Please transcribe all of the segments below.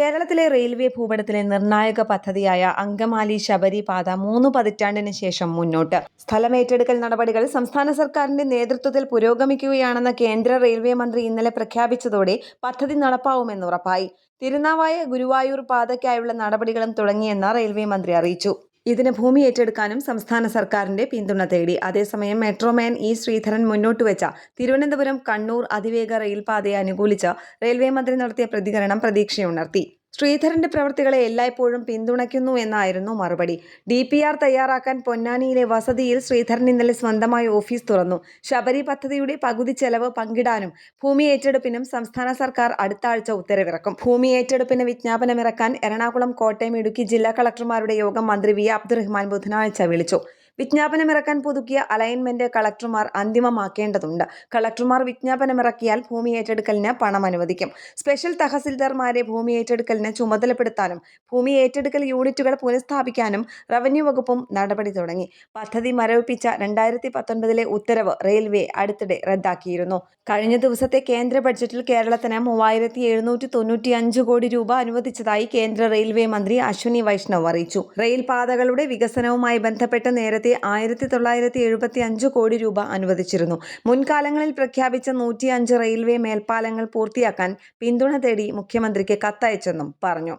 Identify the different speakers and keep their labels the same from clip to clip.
Speaker 1: കേരളത്തിലെ റെയിൽവേ ഭൂപടത്തിലെ നിർണായക പദ്ധതിയായ അങ്കമാലി ശബരി പാത മൂന്ന് പതിറ്റാണ്ടിന് ശേഷം മുന്നോട്ട്. സ്ഥലമേറ്റെടുക്കൽ നടപടികൾ സംസ്ഥാന സർക്കാരിന്റെ നേതൃത്വത്തിൽ പുരോഗമിക്കുകയാണെന്ന് കേന്ദ്ര റെയിൽവേ മന്ത്രി ഇന്നലെ പ്രഖ്യാപിച്ചതോടെ പദ്ധതി നടപ്പാവുമെന്ന് ഉറപ്പായി. തിരുനാവായ ഗുരുവായൂർ പാതയ്ക്കായുള്ള നടപടികളും തുടങ്ങിയെന്ന് റെയിൽവേ മന്ത്രി അറിയിച്ചു. ഇതിന് ഭൂമി ഏറ്റെടുക്കാനും സംസ്ഥാന സർക്കാരിന്റെ പിന്തുണ തേടി. അതേസമയം മെട്രോമാൻ ഇ ശ്രീധരൻ മുന്നോട്ട് വെച്ച തിരുവനന്തപുരം കണ്ണൂർ അതിവേഗ റെയിൽപാതയെ അനുകൂലിച്ച് റെയിൽവേ മന്ത്രി നടത്തിയ പ്രതികരണം പ്രതീക്ഷയുണർത്തി. ശ്രീധരന്റെ പ്രവൃത്തികളെ എല്ലായ്പ്പോഴും പിന്തുണയ്ക്കുന്നു എന്നായിരുന്നു മറുപടി. ഡി പി ആർ തയ്യാറാക്കാൻ പൊന്നാനിയിലെ വസതിയിൽ ശ്രീധരൻ ഇന്നലെ സ്വന്തമായി ഓഫീസ് തുറന്നു. ശബരി പദ്ധതിയുടെ പകുതി ചെലവ് പങ്കിടാനും ഭൂമി ഏറ്റെടുപ്പിനും സംസ്ഥാന സർക്കാർ അടുത്ത ആഴ്ച ഉത്തരവിറക്കും. ഭൂമി ഏറ്റെടുപ്പിന് വിജ്ഞാപനമിറക്കാൻ എറണാകുളം കോട്ടയം ഇടുക്കി ജില്ലാ കളക്ടർമാരുടെ യോഗം മന്ത്രി വി. അബ്ദുറഹ്മാൻ ബുധനാഴ്ച വിളിച്ചു. വിജ്ഞാപനമിറക്കാൻ പുതുക്കിയ അലൈൻമെന്റ് കളക്ടർമാർ അന്തിമമാക്കേണ്ടതുണ്ട്. കളക്ടർമാർ വിജ്ഞാപനമിറക്കിയാൽ ഭൂമി ഏറ്റെടുക്കലിന് പണം അനുവദിക്കും. സ്പെഷ്യൽ തഹസിൽദാർമാരെ ഭൂമി ഏറ്റെടുക്കലിന് ചുമതലപ്പെടുത്താനും ഭൂമി ഏറ്റെടുക്കൽ യൂണിറ്റുകൾ പുനഃസ്ഥാപിക്കാനും റവന്യൂ വകുപ്പും നടപടി തുടങ്ങി. പദ്ധതി മരവിപ്പിച്ച രണ്ടായിരത്തി പത്തൊൻപതിലെ ഉത്തരവ് റെയിൽവേ അടുത്തിടെ റദ്ദാക്കിയിരുന്നു. കഴിഞ്ഞ ദിവസത്തെ കേന്ദ്ര ബഡ്ജറ്റിൽ കേരളത്തിന് മൂവായിരത്തി എഴുന്നൂറ്റി തൊണ്ണൂറ്റി അഞ്ച് കോടി രൂപ അനുവദിച്ചതായി കേന്ദ്ര റെയിൽവേ മന്ത്രി അശ്വിനി വൈഷ്ണവ് അറിയിച്ചു. റെയിൽ പാതകളുടെ വികസനവുമായി ബന്ധപ്പെട്ട് നേരത്തെ ആയിരത്തി തൊള്ളായിരത്തി എഴുപത്തി അഞ്ച് കോടി രൂപ അനുവദിച്ചിരുന്നു. മുൻകാലങ്ങളിൽ പ്രഖ്യാപിച്ച നൂറ്റി അഞ്ച് റെയിൽവേ മേൽപ്പാലങ്ങൾ പൂർത്തിയാക്കാൻ പിന്തുണ തേടി മുഖ്യമന്ത്രിക്ക് കത്തയച്ചെന്നും പറഞ്ഞു.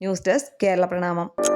Speaker 1: ന്യൂസ് ഡെസ്ക് കേരള പ്രണാമം.